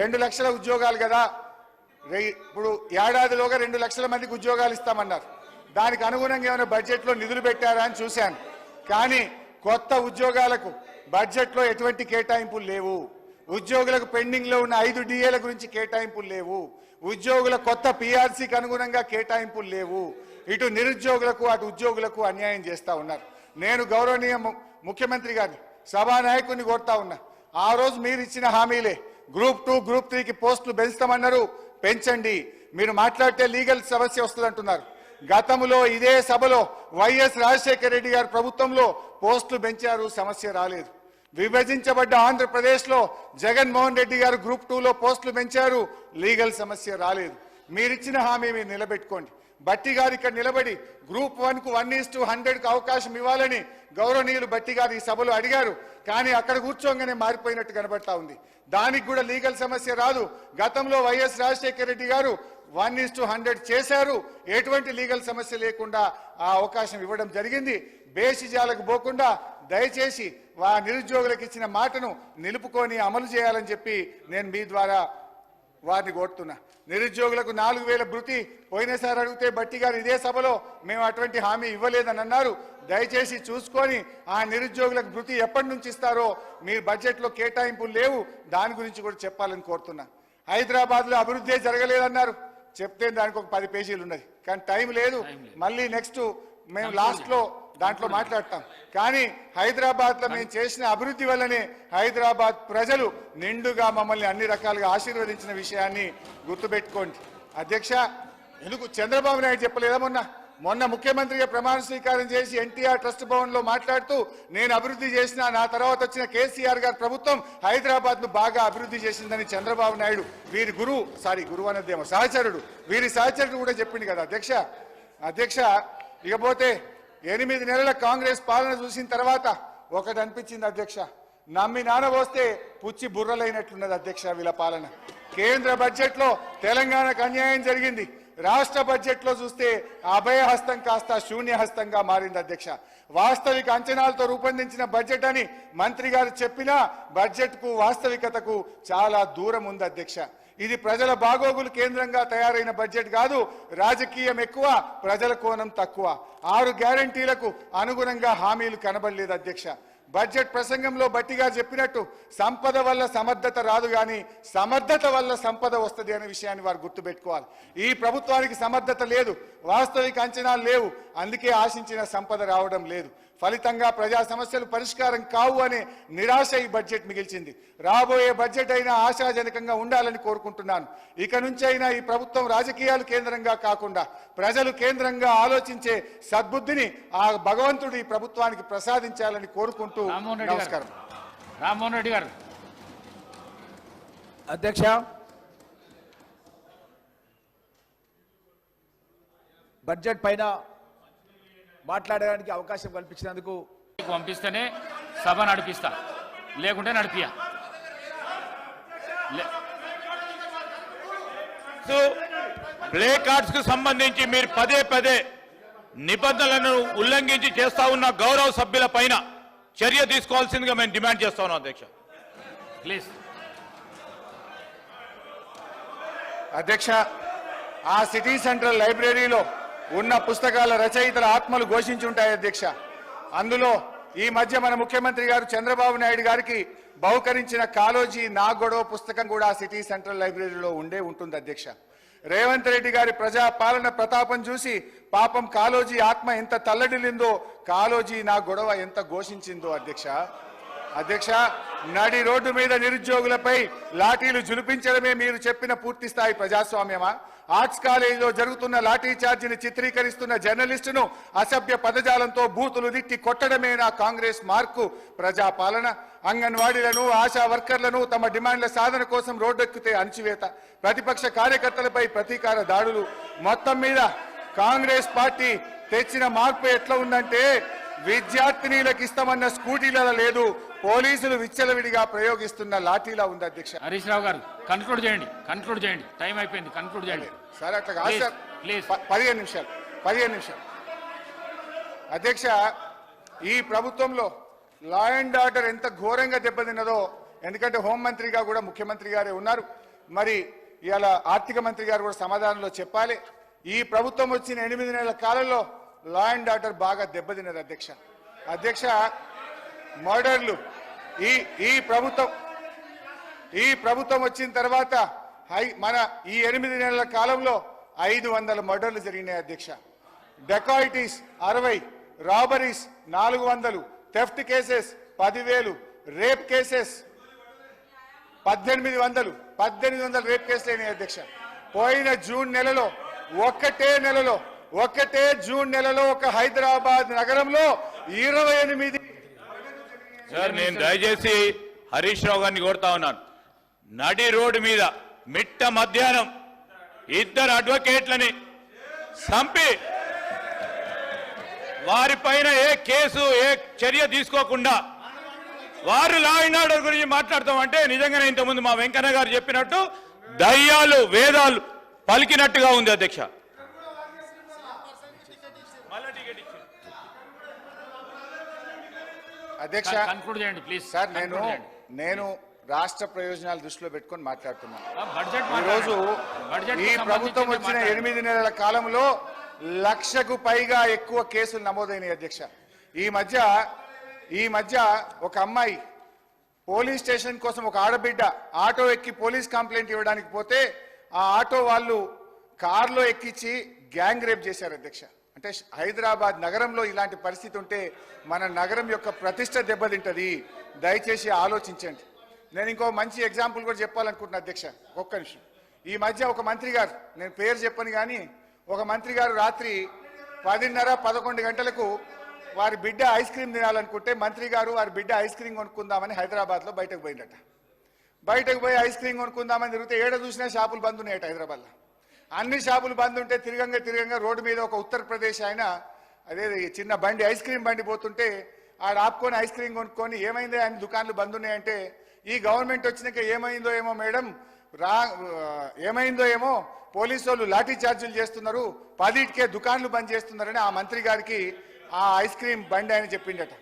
రెండు లక్షల ఉద్యోగాలు కదా. ఇప్పుడు ఏడాదిలోగా రెండు లక్షల మందికి ఉద్యోగాలు ఇస్తామన్నారు. దానికి అనుగుణంగా ఏమైనా బడ్జెట్లో నిధులు పెట్టారా అని చూశాను. కానీ కొత్త ఉద్యోగాలకు బడ్జెట్లో ఎటువంటి కేటాయింపులు లేవు. ఉద్యోగులకు పెండింగ్లో ఉన్న ఐదు డిఏల గురించి కేటాయింపులు లేవు. ఉద్యోగుల కొత్త పిఆర్సీకి అనుగుణంగా కేటాయింపులు లేవు. ఇటు నిరుద్యోగులకు అటు ఉద్యోగులకు అన్యాయం చేస్తా ఉన్నారు. నేను గౌరవనీయ ముఖ్యమంత్రి గారిని సభానాయకుడిని కోరుతా ఉన్నా. ఆ రోజు మీరు ఇచ్చిన హామీలే. గ్రూప్ టూ గ్రూప్ త్రీకి పోస్టులు పెంచుతామన్నారు. పెంచండి. మీరు మాట్లాడితే లీగల్ సమస్య వస్తుంది అంటున్నారు గతంలో ఇదే సభలో వైఎస్ రాజశేఖర రెడ్డి గారు ప్రభుత్వంలో పోస్టులు పెంచారు. సమస్య రాలేదు. విభజించబడ్డ ఆంధ్రప్రదేశ్లో జగన్మోహన్ రెడ్డి గారు గ్రూప్ టూలో పోస్టులు పెంచారు. లీగల్ సమస్య రాలేదు. మీరిచ్చిన హామీ మీరు నిలబెట్టుకోండి. బట్టి గారు ఇక్కడ నిలబడి గ్రూప్ వన్కు వన్ ఈస్ టు హండ్రెడ్కు అవకాశం ఇవ్వాలని గౌరవనీయులు బట్టి గారు ఈ సభలో అడిగారు. కానీ అక్కడ కూర్చోగానే మారిపోయినట్టు కనబడతా ఉంది. దానికి కూడా లీగల్ సమస్య రాదు. గతంలో వైఎస్ రాజశేఖర రెడ్డి గారు వన్ ఈస్ టు హండ్రెడ్ చేశారు. ఎటువంటి లీగల్ సమస్య లేకుండా ఆ అవకాశం ఇవ్వడం జరిగింది. బేసిజాలకు పోకుండా దయచేసి వా నిరుద్యోగులకు ఇచ్చిన మాటను నిలుపుకొని అమలు చేయాలని చెప్పి నేను మీ ద్వారా వారిని కోరుతున్నా. నిరుద్యోగులకు నాలుగు వేల భృతి పోయినసారి అడిగితే బట్టి గారు ఇదే సభలో మేము అటువంటి హామీ ఇవ్వలేదని అన్నారు. దయచేసి చూసుకొని ఆ నిరుద్యోగులకు భృతి ఎప్పటి నుంచి ఇస్తారో మీరు బడ్జెట్లో కేటాయింపులు లేవు. దాని గురించి కూడా చెప్పాలని కోరుతున్నా. హైదరాబాద్లో అభివృద్ధి జరగలేదన్నారు. చెప్తే దానికి ఒక పది పేజీలు ఉన్నది. కానీ టైం లేదు. మళ్ళీ నెక్స్ట్ మేము లాస్ట్లో దాంట్లో మాట్లాడతాం. కానీ హైదరాబాద్లో మేము చేసిన అభివృద్ధి వల్లనే హైదరాబాద్ ప్రజలు నిండుగా మమ్మల్ని అన్ని రకాలుగా ఆశీర్వదించిన విషయాన్ని గుర్తుపెట్టుకోండి. అధ్యక్ష ఎందుకు చంద్రబాబు నాయుడు చెప్పలేదా మొన్న? మొన్న ముఖ్యమంత్రిగా ప్రమాణ స్వీకారం చేసి ఎన్టీఆర్ ట్రస్ట్ భవన్లో మాట్లాడుతూ నేను అభివృద్ధి చేసిన నా తర్వాత వచ్చిన కేసీఆర్ గారి ప్రభుత్వం హైదరాబాద్ను బాగా అభివృద్ధి చేసిందని చంద్రబాబు నాయుడు వీరి గురువు సారీ గురువు అన్నదేమో సహచరుడు వీరి సహచరుడు కూడా చెప్పింది కదా అధ్యక్ష. అధ్యక్ష ఇకపోతే ఎనిమిది నెలల కాంగ్రెస్ పాలన చూసిన తర్వాత ఒకటి అనిపించింది అధ్యక్ష. నమ్మి నానబోస్తే పుచ్చి బుర్రలైనట్లున్నది అధ్యక్ష వీళ్ళ పాలన. కేంద్ర బడ్జెట్లో తెలంగాణకు అన్యాయం జరిగింది. రాష్ట్ర బడ్జెట్లో చూస్తే అభయహస్తం కాస్త శూన్యహస్తంగా మారింది అధ్యక్ష. వాస్తవిక అంచనాలతో రూపొందించిన బడ్జెట్ అని మంత్రి గారు చెప్పినా బడ్జెట్కు వాస్తవికతకు చాలా దూరం ఉంది అధ్యక్ష. ఇది ప్రజల బాగోగులు కేంద్రంగా తయారైన బడ్జెట్ కాదు రాజకీయం ఎక్కువ ప్రజల కోణం తక్కువ. ఆరు గ్యారంటీలకు అనుగుణంగా హామీలు కనబడలేదు అధ్యక్ష. బడ్జెట్ ప్రసంగంలో బట్టిగా చెప్పినట్టు సంపద వల్ల సమర్థత రాదు కానీ సమర్థత వల్ల సంపద వస్తుంది అనే విషయాన్ని వారు గుర్తుపెట్టుకోవాలి. ఈ ప్రభుత్వానికి సమర్థత లేదు వాస్తవిక అంచనాలు లేవు అందుకే ఆశించిన సంపద రావడం లేదు. ఫలితంగా ప్రజా సమస్యలు పరిష్కారం కావు అనే నిరాశ ఈ బడ్జెట్ మిగిల్చింది. రాబోయే బడ్జెట్ అయినా ఆశాజనకంగా ఉండాలని కోరుకుంటున్నాను. ఇక నుంచి అయినా ఈ ప్రభుత్వం రాజకీయాలు కేంద్రంగా కాకుండా ప్రజలు కేంద్రంగా ఆలోచించే సద్బుద్ధిని ఆ భగవంతుడు ఈ ప్రభుత్వానికి ప్రసాదించాలని కోరుకుంటూ రామ్మోహన్ రెడ్డి గారు. నమస్కారం. రామ్మోహన్ రెడ్డి గారు. అధ్యక్ష. బడ్జెట్ పైన మాట్లాడడానికి అవకాశం కల్పించినందుకు మీకు పంపిస్తేనే సభ నడిపిస్తా. లేకుంటే నడిపియా లే- ప్లే కార్డ్స్కు సంబంధించి మీరు పదే పదే నిబంధనలను ఉల్లంఘించి చేస్తా ఉన్న గౌరవ సభ్యుల పైన చర్య తీసుకోవాల్సిందిగా మేము డిమాండ్ చేస్తా ఉన్నాం అధ్యక్ష. ప్లీజ్ అధ్యక్ష ఆ సిటీ సెంట్రల్ లైబ్రరీలో ఉన్న పుస్తకాల రచయితల ఆత్మలు ఘోషించుంటాయి అధ్యక్ష. అందులో ఈ మధ్య మన ముఖ్యమంత్రి గారు చంద్రబాబు నాయుడు గారికి బహుకరించిన కాలోజీ నా గొడవ పుస్తకం కూడా సిటీ సెంట్రల్ లైబ్రరీలో ఉండే ఉంటుంది అధ్యక్ష. రేవంత్ రెడ్డి గారి ప్రజా పాలన ప్రతాపం చూసి పాపం కాలోజీ ఆత్మ ఎంత తల్లడిల్లిందో కాలోజీ నా గొడవ ఎంత ఘోషించిందో అధ్యక్ష. అధ్యక్ష నడి రోడ్డు మీద నిరుద్యోగులపై లాఠీలు జులిపించడమే మీరు చెప్పిన పూర్తి స్థాయి ప్రజాస్వామ్యమా? ఆర్ట్స్ కాలేజీలో జరుగుతున్న లాఠీ చార్జిని చిత్రీకరిస్తున్న జర్నలిస్టును అసభ్య పదజాలంతో బూతులు దిట్టి కొట్టడమేనా కాంగ్రెస్ మార్కు. ప్రజాపాలన అంగన్వాడీలను ఆశా వర్కర్లను తమ డిమాండ్ల సాధన కోసం రోడ్డెక్కితే అణచివేత. ప్రతిపక్ష కార్యకర్తలపై ప్రతీకార దాడులు. మొత్తం మీద కాంగ్రెస్ పార్టీ తెచ్చిన మార్పు ఎట్లా ఉందంటే విద్యార్థినీలకు ఇస్తామన్న స్కూటీలలో లేదు పోలీసులు విచ్చలవిడిగా ప్రయోగిస్తున్న లాఠీలా ఉంది అధ్యక్ష. హరీష్ రావు గారు కన్క్లూడ్ చేయండి కన్క్లూడ్ చేయండి. టైం అయిపోయింది కన్క్లూడ్ చేయండి. సార్ అట్లా కాదు సార్. please. ప- పదిహేను నిమిషాలు పదిహేను నిమిషాలు. అధ్యక్ష ఈ ప్రభుత్వంలో లా అండ్ ఆర్డర్ ఎంత ఘోరంగా దెబ్బతిన్నదో ఎందుకంటే హోంమంత్రిగా కూడా ముఖ్యమంత్రి గారే ఉన్నారు. మరి ఇవాళ ఆర్థిక మంత్రి గారు కూడా సమాధానంలో చెప్పాలి. ఈ ప్రభుత్వం వచ్చిన ఎనిమిది నెలల కాలంలో లా అండ్ ఆర్డర్ బాగా దెబ్బతిన్నది అధ్యక్ష. అధ్యక్ష మర్డర్లు ఈ ఈ ప్రభుత్వం ఈ ప్రభుత్వం వచ్చిన తర్వాత హై- మన ఈ ఎనిమిది నెలల కాలంలో ఐదు వందల మర్డర్లు జరిగినాయి అధ్యక్ష. డెకాయిటీస్ అరవై రాబరీస్ నాలుగు వందలు థెఫ్ట్ కేసెస్ పదివేలు రేప్ కేసెస్ పద్దెనిమిది వందలు పద్దెనిమిది వందల రేప్ కేసులు అయినాయి అధ్యక్ష. పోయిన జూన్ నెలలో ఒక్కటే నెలలో ఒక్కటే జూన్ నెలలో ఒక హైదరాబాద్ నగరంలో ఇరవై ఎనిమిది సార్ నేను దయచేసి హరీష్ రావు గారిని కోరుతా ఉన్నాను. నడి రోడ్డు మీద మిట్ట మధ్యాహ్నం ఇద్దరు అడ్వకేట్లని చంపి వారిపైన ఏ కేసు ఏ చర్య తీసుకోకుండా వారు లా అండ్ ఆర్డర్ గురించి మాట్లాడతామంటే నిజంగానే ఇంతకుముందు మా వెంకన్న గారు చెప్పినట్టు దయ్యాలు వేదాలు పలికినట్టుగా ఉంది అధ్యక్ష. అధ్యక్ష కన్క్లూడ్ చేయండి ప్లీజ్ సార్ నేను నేను రాష్ట్ర ప్రయోజనాలు దృష్టిలో పెట్టుకొని మాట్లాడుతున్నాను రోజు ఈ ప్రభుత్వం వచ్చిన ఎనిమిది నెలల కాలంలో లక్షకు పైగా ఎక్కువ కేసులు నమోదైనాయి అధ్యక్ష. ఈ మధ్య ఈ మధ్య ఒక అమ్మాయి పోలీస్ స్టేషన్ కోసం ఒక ఆడబిడ్డ ఆటో ఎక్కి పోలీస్ కంప్లైంట్ ఇవ్వడానికి పోతే ఆ ఆటో వాళ్ళు కారులో ఎక్కించి గ్యాంగ్ రేప్ చేశారు అధ్యక్ష. అంటే హైదరాబాద్ నగరంలో ఇలాంటి పరిస్థితి ఉంటే మన నగరం యొక్క ప్రతిష్ట దెబ్బతింటది. దయచేసి ఆలోచించండి. నేను ఇంకో మంచి ఎగ్జాంపుల్ కూడా చెప్పాలనుకుంటున్నా అధ్యక్ష. ఒక్క నిమిషం. ఈ మధ్య ఒక మంత్రి గారు నేను పేరు చెప్పను కానీ ఒక మంత్రి గారు రాత్రి పదిన్నర పదకొండు గంటలకు వారి బిడ్డ ఐస్ క్రీమ్ తినాలనుకుంటే మంత్రి గారు వారి బిడ్డ ఐస్ క్రీమ్ కొనుక్కుందామని హైదరాబాద్లో బయటకు పోయిందట. బయటకు పోయి ఐస్ క్రీమ్ కొనుక్కుందామని తిరిగితే ఏడ చూసినా షాపులు బంద్ ఉన్నాయట హైదరాబాద్లో. అన్ని షాపులు బంద్ ఉంటే తిరగంగా తిరగంగా రోడ్డు మీద ఒక ఉత్తరప్రదేశ్ ఆయన అదే చిన్న బండి ఐస్ క్రీమ్ బండి పోతుంటే ఆడ ఆపుకొని ఐస్ క్రీమ్ కొనుక్కొని ఏమైంది ఆయన దుకాన్లు బంద్ ఉన్నాయంటే ఈ గవర్నమెంట్ వచ్చినాక ఏమైందో ఏమో మేడం రా ఏమైందో ఏమో పోలీసు వాళ్ళు లాఠీ చార్జీలు చేస్తున్నారు పదిటికే దుకాన్లు బంద్ చేస్తున్నారని ఆ మంత్రి గారికి ఆ ఐస్ క్రీమ్ బండి ఆయన చెప్పిండట.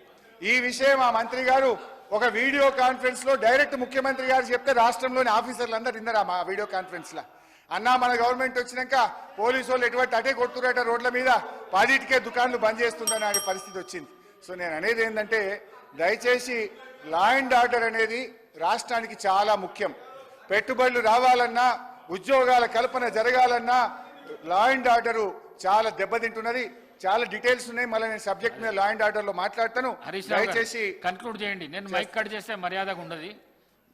ఈ విషయం ఆ మంత్రి గారు ఒక వీడియో కాన్ఫరెన్స్లో డైరెక్ట్ ముఖ్యమంత్రి గారు చెప్తే రాష్ట్రంలోని ఆఫీసర్లు అందరు విన్నారు ఆ వీడియో కాన్ఫరెన్స్లో అన్నా మన గవర్నమెంట్ వచ్చినాక పోలీసు వాళ్ళు ఎటువంటి అటే కొడుతురట రోడ్ల మీద? పదిటికే దుకాన్లు బంద్ చేస్తుందని అనే పరిస్థితి వచ్చింది. సో నేను అనేది ఏంటంటే దయచేసి లా అండ్ ఆర్డర్ అనేది రాష్ట్రానికి చాలా ముఖ్యం. పెట్టుబడులు రావాలన్నా ఉద్యోగాల కల్పన జరగాలన్నా లా అండ్ ఆర్డర్ చాలా దెబ్బతింటున్నది. చాలా డీటెయిల్స్ ఉన్నాయి. మళ్ళీ నేను సబ్జెక్ట్ మీద లా అండ్ ఆర్డర్లో మాట్లాడతాను. దయచేసి కన్క్లూడ్ చేయండి. నేను మైక్ కట్ చేస్తే మర్యాదగా ఉండదు.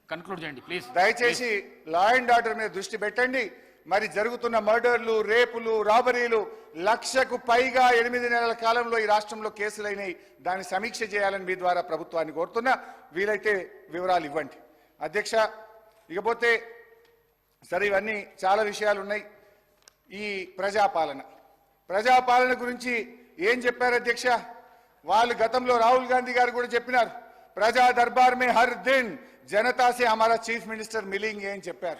కన్క్లూడ్ చేయండి ప్లీజ్ దయచేసి లా అండ్ ఆర్డర్ మీద దృష్టి పెట్టండి. మరి జరుగుతున్న మర్డర్లు రేపులు రాబరీలు లక్షకు పైగా ఎనిమిది నెలల కాలంలో ఈ రాష్ట్రంలో కేసులైనాయి. దాన్ని సమీక్ష చేయాలని మీ ద్వారా ప్రభుత్వాన్ని కోరుతున్నా. వీలైతే వివరాలు ఇవ్వండి. అధ్యక్ష ఇకపోతే సరే ఇవన్నీ చాలా విషయాలు ఉన్నాయి ఈ ప్రజాపాలన. ప్రజాపాలన గురించి ఏం చెప్పారు అధ్యక్ష? వాళ్ళు గతంలో రాహుల్ గాంధీ గారు కూడా చెప్పినారు. ప్రజా దర్బార్ మే హర్ దిన్ జనతాసే హమారా చీఫ్ మినిస్టర్ మిలింగ్ అని చెప్పారు.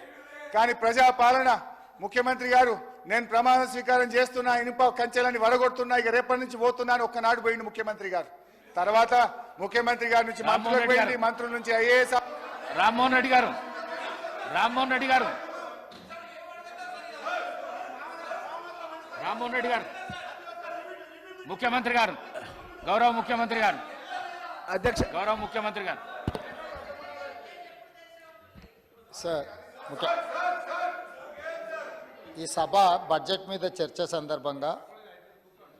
కానీ ప్రజాపాలన ముఖ్యమంత్రి గారు నేను ప్రమాణ స్వీకారం చేస్తున్నా ఇనుప కంచెలని వడగొడుతున్నా ఇక రేపటి నుంచి పోతున్నాను ఒక్కనాడు పోయింది ముఖ్యమంత్రి గారు. తర్వాత ముఖ్యమంత్రి గారి నుంచి మంత్రులకు పోయింది. మంత్రుల నుంచి ఐఏఎస్ రామ్మోహన్ రెడ్డి గారు. రామ్మోహన్ రెడ్డి గారు. రామ్మోహన్ రెడ్డి గారు. ముఖ్యమంత్రి గారు. గౌరవ ముఖ్యమంత్రి గారు. అధ్యక్ష గౌరవ ముఖ్యమంత్రి గారు. సార్ ముఖ్య ఈ సభ బడ్జెట్ మీద చర్చ సందర్భంగా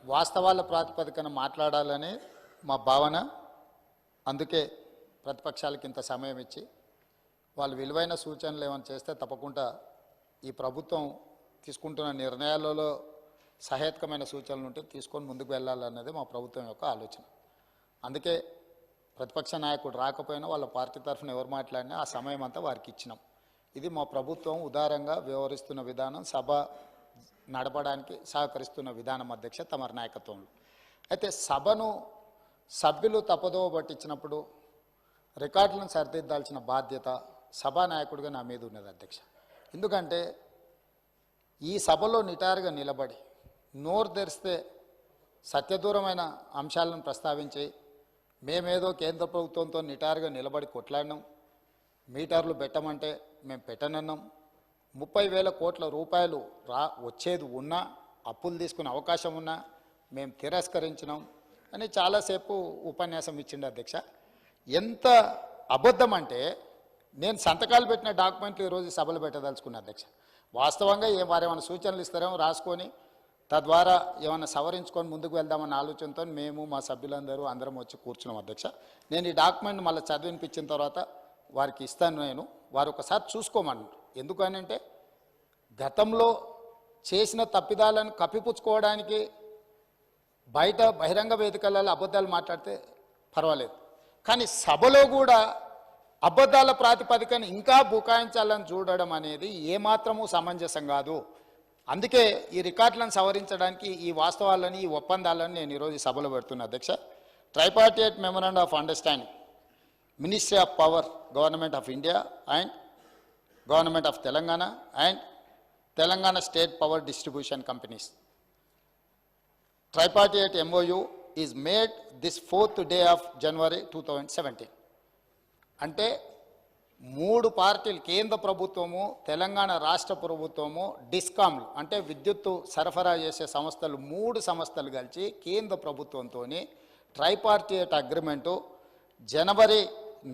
వాస్తవాల ప్రాతిపదికన మాట్లాడాలని మా భావన. అందుకే ప్రతిపక్షాలకు ఇంత సమయం ఇచ్చి వాళ్ళు విలువైన సూచనలు ఏమైనా చేస్తే తప్పకుండా ఈ ప్రభుత్వం తీసుకుంటున్న నిర్ణయాలలో సహేతకమైన సూచనలు ఉంటే తీసుకొని ముందుకు వెళ్ళాలన్నది మా ప్రభుత్వం యొక్క ఆలోచన. అందుకే ప్రతిపక్ష నాయకుడు రాకపోయినా వాళ్ళ పార్టీ తరఫున ఎవరు మాట్లాడినా ఆ సమయం అంతా వారికి ఇచ్చినాం. ఇది మా ప్రభుత్వం ఉదారంగా వ్యవహరిస్తున్న విధానం సభ నడపడానికి సహకరిస్తున్న విధానం అధ్యక్ష తమరి నాయకత్వంలో. అయితే సభను సభ్యులు తప్పదోవ పట్టించినప్పుడు రికార్డులను సరిదిద్దాల్సిన బాధ్యత సభానాయకుడిగా నా మీద ఉన్నది అధ్యక్ష. ఎందుకంటే ఈ సభలో నిటారుగా నిలబడి నోరు తెరిస్తే సత్యదూరమైన అంశాలను ప్రస్తావించి మేమేదో కేంద్ర ప్రభుత్వంతో నిటారుగా నిలబడి కొట్లాడినాం మీటర్లు పెట్టమంటే మేము పెట్టనన్నాం. ముప్పై వేల కోట్ల రూపాయలు రా వచ్చేది ఉన్నా అప్పులు తీసుకునే అవకాశం ఉన్నా మేము తిరస్కరించినాం అని చాలాసేపు ఉపన్యాసం ఇచ్చిండు అధ్యక్ష. ఎంత అబద్ధం అంటే నేను సంతకాలు పెట్టిన డాక్యుమెంట్లు ఈరోజు సభలు పెట్టదలుచుకున్నా అధ్యక్ష. వాస్తవంగా ఏ వారేమైనా సూచనలు ఇస్తారేమో రాసుకొని తద్వారా ఏమైనా సవరించుకొని ముందుకు వెళ్దామన్న ఆలోచనతో మేము మా సభ్యులందరూ అందరం వచ్చి కూర్చున్నాం అధ్యక్ష. నేను ఈ డాక్యుమెంట్ మళ్ళీ చదివినిపించిన తర్వాత వారికి ఇస్తాను నేను వారు ఒకసారి చూసుకోమన్నారు. ఎందుకనంటే గతంలో చేసిన తప్పిదాలను కప్పిపుచ్చుకోవడానికి బయట బహిరంగ వేదికలలో అబద్ధాలు మాట్లాడితే పర్వాలేదు. కానీ సభలో కూడా అబద్ధాల ప్రాతిపదికన ఇంకా బుకాయించాలని చూడడం అనేది ఏమాత్రము సమంజసం కాదు. అందుకే ఈ రికార్డులను సవరించడానికి ఈ వాస్తవాలని ఈ ఒప్పందాలను నేను ఈరోజు సభలో పెడుతున్నా. అధ్యక్ష tripartite memorandum of understanding. Ministry of power government of India and government of Telangana and Telangana state power distribution companies tripartite MOU is made this fourth day of January 2017. అంటే మూడు పార్టీలు కేంద్ర ప్రభుత్వము తెలంగాణ రాష్ట్ర ప్రభుత్వము డిస్కామ్లు అంటే విద్యుత్తు సరఫరా చేసే సంస్థలు మూడు సంస్థలు కలిసి కేంద్ర ప్రభుత్వంతో ట్రైపార్టియేట్ అగ్రిమెంటు జనవరి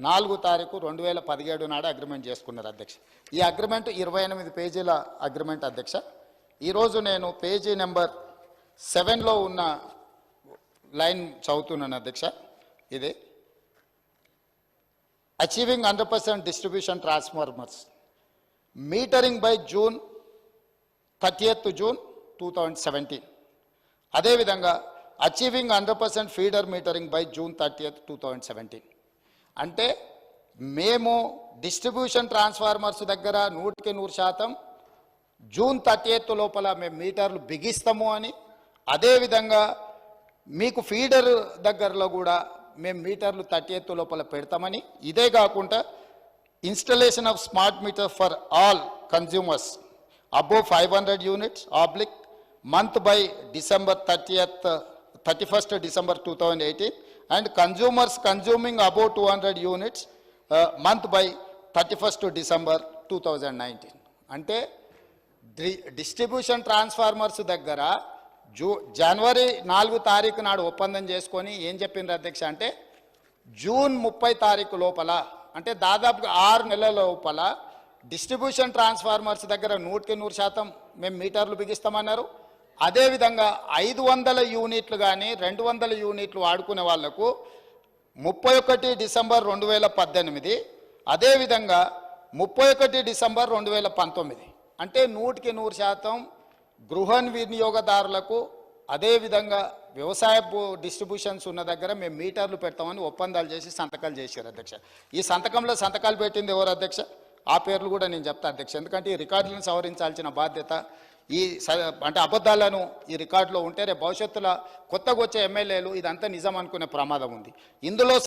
నాలుగు తారీఖు రెండు వేల పదిహేడు నాడు అగ్రిమెంట్ చేసుకున్నారు అధ్యక్ష. ఈ అగ్రిమెంట్ ఇరవై ఎనిమిది పేజీల అగ్రిమెంట్ అధ్యక్ష. ఈరోజు నేను పేజీ నెంబర్ సెవెన్లో ఉన్న లైన్ చదువుతున్నాను అధ్యక్ష. ఇది achieving hundred percent distribution transformers. Metering by June thirty June two thousand seventeen. అదేవిధంగా achieving hundred percent feeder metering by June thirty two thousand seventeen. అంటే మేము డిస్ట్రిబ్యూషన్ ట్రాన్స్ఫార్మర్స్ దగ్గర నూటికి నూరు శాతం జూన్ థర్టీ లోపల మేము మీటర్లు బిగిస్తాము అని అదేవిధంగా మీకు ఫీడర్ దగ్గరలో కూడా మేము మీటర్లు థర్టీ లోపల పెడతామని ఇదే కాకుండా installation of smart meter for all consumers above five hundred units oblique month by December thirty thirtieth thirty first December two thousand eighteen and consumers consuming above two hundred units month by thirty first December two thousand nineteen. అంటే డి- distribution transformers దగ్గర జూ జనవరి నాలుగు తారీఖు నాడు ఒప్పందం చేసుకొని ఏం చెప్పిండ్రు అధ్యక్ష అంటే జూన్ ముప్పై తారీఖు లోపల అంటే దాదాపుగా ఆరు నెలల లోపల డిస్ట్రిబ్యూషన్ ట్రాన్స్ఫార్మర్స్ దగ్గర నూటికి నూరు శాతం మేము మీటర్లు బిగిస్తామన్నారు. అదేవిధంగా ఐదు వందల యూనిట్లు కానీ రెండు వందల యూనిట్లు వాడుకునే వాళ్ళకు ముప్పై ఒకటి డిసెంబర్ రెండు వేల పద్దెనిమిది అదేవిధంగా ముప్పై ఒకటి డిసెంబర్ రెండు వేల పంతొమ్మిది. అంటే నూటికి నూరు శాతం గృహ వినియోగదారులకు అదేవిధంగా వ్యవసాయ డిస్ట్రిబ్యూషన్స్ ఉన్న దగ్గర మేము మీటర్లు పెడతామని ఒప్పందాలు చేసి సంతకాలు చేశారు అధ్యక్ష. ఈ సంతకంలో సంతకాలు పెట్టింది ఎవరు అధ్యక్ష? ఆ పేర్లు కూడా నేను చెప్తా అధ్యక్ష. ఎందుకంటే ఈ రికార్డులను సవరించాల్సిన బాధ్యత ఈ స- అంటే అబద్ధాలను ఈ రికార్డులో ఉంటే రేపు భవిష్యత్తులో కొత్తగా వచ్చే ఎమ్మెల్యేలు ఇదంతా నిజం అనుకునే ప్రమాదం ఉంది. ఇందులో